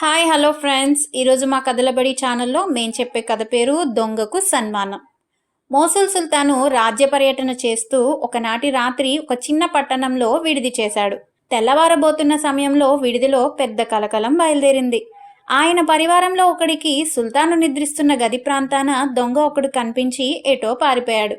Hi hello friends. ఈరోజు మా కథలబడి ఛానల్లో మేము చెప్పే కథ పేరు దొంగకు సన్మానం. మోసుల్ సుల్తాను రాజ్య పర్యటన చేస్తూ ఒకనాటి రాత్రి ఒక చిన్న పట్టణంలో విడిది చేశాడు. తెల్లవారబోతున్న సమయంలో విడిదిలో పెద్ద కలకలం బయలుదేరింది. ఆయన పరివారంలో ఒకడికి సుల్తాను నిద్రిస్తున్న గది ప్రాంతాన దొంగ ఒకడు కనిపించి ఎటో పారిపోయాడు.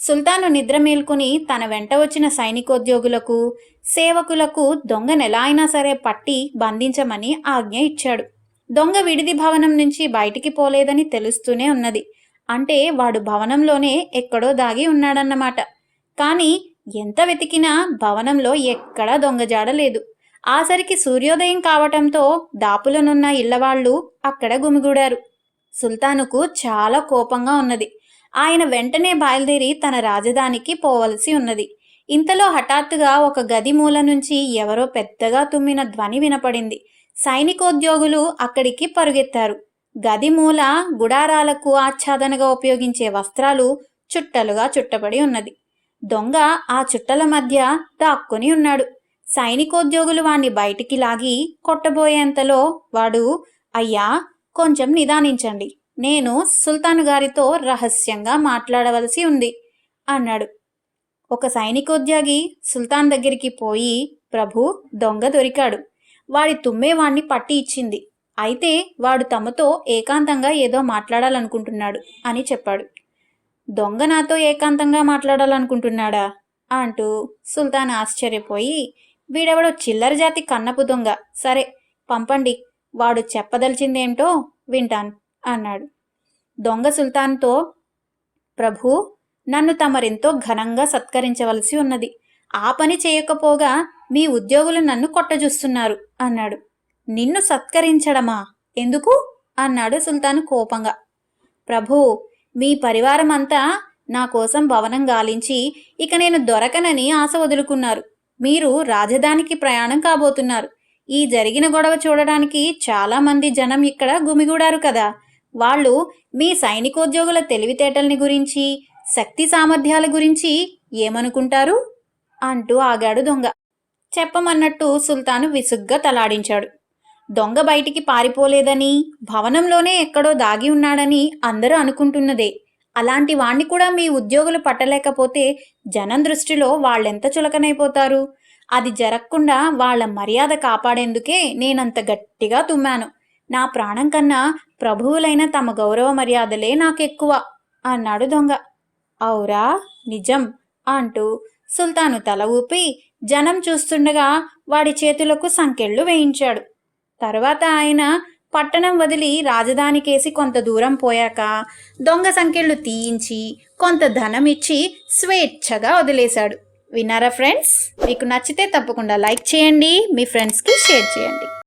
సుల్తాను నిద్ర మేల్కొని తన వెంట వచ్చిన సైనికోద్యోగులకు సేవకులకు దొంగనెలా అయినా సరే పట్టి బంధించమని ఆజ్ఞ ఇచ్చాడు. దొంగ విడిది భవనం నుంచి బయటికి పోలేదని తెలుస్తూనే ఉన్నది. అంటే వాడు భవనంలోనే ఎక్కడో దాగి ఉన్నాడన్నమాట. కానీ ఎంత వెతికినా భవనంలో ఎక్కడా దొంగజాడలేదు లేదు. ఆసరికి సూర్యోదయం కావటంతో దాపులనున్న ఇళ్ళవాళ్ళు అక్కడ గుమిగూడారు. సుల్తానుకు చాలా కోపంగా ఉన్నది. ఆయన వెంటనే బయలుదేరి తన రాజధానికి పోవలసి ఉన్నది. ఇంతలో హఠాత్తుగా ఒక గది మూల నుంచి ఎవరో పెద్దగా తుమ్మిన ధ్వని వినపడింది. సైనికోద్యోగులు అక్కడికి పరుగెత్తారు. గది మూల గుడారాలకు ఆచ్ఛాదనగా ఉపయోగించే వస్త్రాలు చుట్టలుగా చుట్టబడి ఉన్నది. దొంగ ఆ చుట్టల మధ్య దాక్కుని ఉన్నాడు. సైనికోద్యోగులు వాణ్ణి బయటికి లాగి కొట్టబోయేంతలో వాడు అయ్యా కొంచెం నిదానించండి. నేను సుల్తాన్ గారితో రహస్యంగా మాట్లాడవలసి ఉంది అన్నాడు. ఒక సైనికోద్యోగి సుల్తాన్ దగ్గరికి పోయి ప్రభు దొంగ దొరికాడు. వాడి తుమ్మేవాణ్ణి పట్టి ఇచ్చింది. అయితే వాడు తమతో ఏకాంతంగా ఏదో మాట్లాడాలనుకుంటున్నాడు అని చెప్పాడు. దొంగ నాతో ఏకాంతంగా మాట్లాడాలనుకుంటున్నాడా? అంటూ సుల్తాన్ ఆశ్చర్యపోయి వీడెవడో చిల్లర జాతి కన్నపు దొంగ. సరే పంపండి. వాడు చెప్పదలిచిందేంటో వింటాను. అన్నాడు. దొంగ సుల్తాన్తో ప్రభు నన్ను తమరెంతో ఘనంగా సత్కరించవలసి ఉన్నది. ఆ పని చేయకపోగా మీ ఉద్యోగులు నన్ను కొట్టజూస్తున్నారు అన్నాడు. నిన్ను సత్కరించడమా? ఎందుకు? అన్నాడు సుల్తాన్ కోపంగా. ప్రభు మీ పరివారం అంతా నా కోసం భవనం గాలించి ఇక నేను దొరకనని ఆశ వదులుకున్నారు. మీరు రాజధానికి ప్రయాణం కాబోతున్నారు. ఈ జరిగిన గొడవ చూడడానికి చాలామంది జనం ఇక్కడ గుమిగూడారు కదా. వాళ్ళు మీ సైనికోద్యోగుల తెలివితేటల్ని గురించి శక్తి సామర్థ్యాల గురించి ఏమనుకుంటారు? అంటూ ఆగాడు దొంగ. చెప్పమన్నట్టు సుల్తాను విసుగ్గా తలాడించాడు. దొంగ బయటికి పారిపోలేదని భవనంలోనే ఎక్కడో దాగి ఉన్నాడని అందరూ అనుకుంటున్నదే. అలాంటి వాణ్ణి కూడా మీ ఉద్యోగులు పట్టలేకపోతే జనం దృష్టిలో వాళ్ళెంత చులకనైపోతారు? అది జరగకుండా వాళ్ళ మర్యాద కాపాడేందుకే నేనంత గట్టిగా తుమ్మాను. నా ప్రాణం కన్నా ప్రభువులైన తమ గౌరవ మర్యాదలే నాకెక్కువ అన్నాడు దొంగ. అవురా నిజం అంటూ సుల్తాను తల ఊపి జనం చూస్తుండగా వాడి చేతులకు సంకెళ్ళు వేయించాడు. తర్వాత ఆయన పట్టణం వదిలి రాజధానికేసి కొంత దూరం పోయాక దొంగ సంకెళ్ళు తీయించి కొంత ధనం ఇచ్చి స్వేచ్ఛగా వదిలేశాడు. విన్నారా ఫ్రెండ్స్? మీకు నచ్చితే తప్పకుండా లైక్ చేయండి మీ ఫ్రెండ్స్కి షేర్ చేయండి.